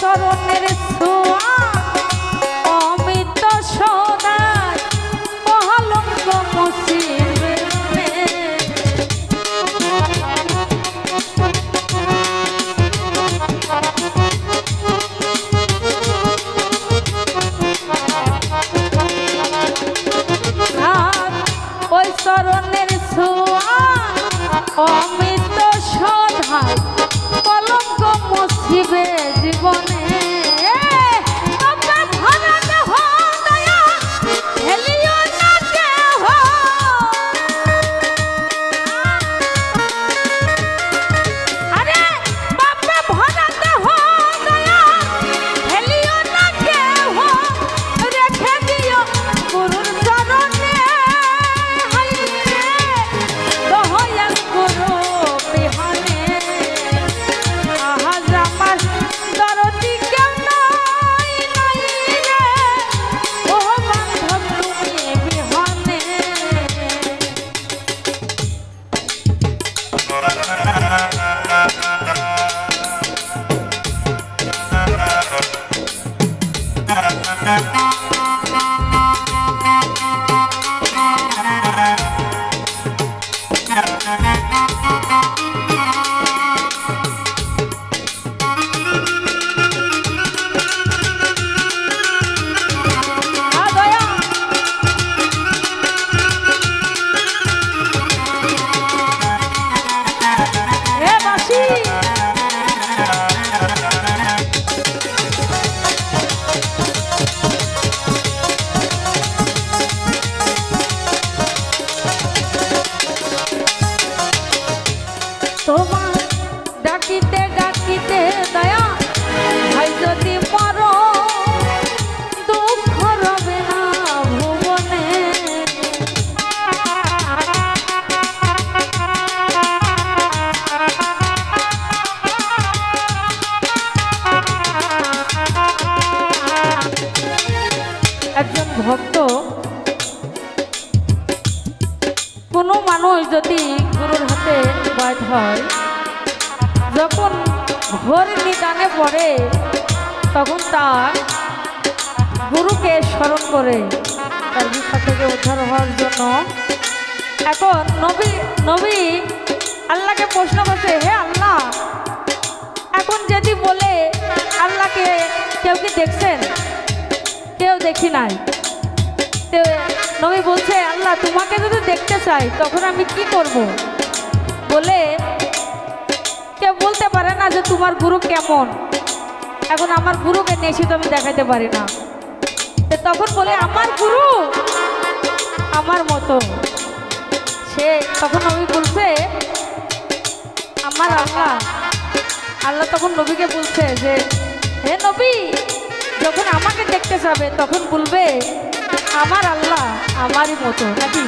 চরণের ছোঁয়া অমিত সোনার অলঙ্ক মসিবে। ওই চরণের ছোঁয়া অমিত সোনার কলঙ্ক মসিবে। pone ঘোর নিদানে পড়ে, তখন তার গুরুকে স্মরণ করে। তার বিপদ থেকে উদ্ধার হওয়ার জন্য। এখন নবী নবী আল্লাহকে প্রশ্ন করছে, হে আল্লাহ, এখন যদি বলে আল্লাহকে কেউ কি দেখছেন? কেউ দেখি নাই। নবী বলছে, আল্লাহ, তোমাকে যদি দেখতে চাই, তখন আমি কি করব? বলে কেউ বলতে পারে না যে তোমার গুরু কেমন। এখন আমার গুরুকে নেশি তো আমি দেখাতে পারি না। তখন বলে, আমার গুরু? আমার মতো। সে তখন নবী বলছে, আমার আল্লাহ আল্লাহ তখন নবীকে বলছে যে, হে নবী, যখন আমাকে দেখতে যাবে, তখন বলবে, আমার আল্লাহ আমারই মতো নাকি?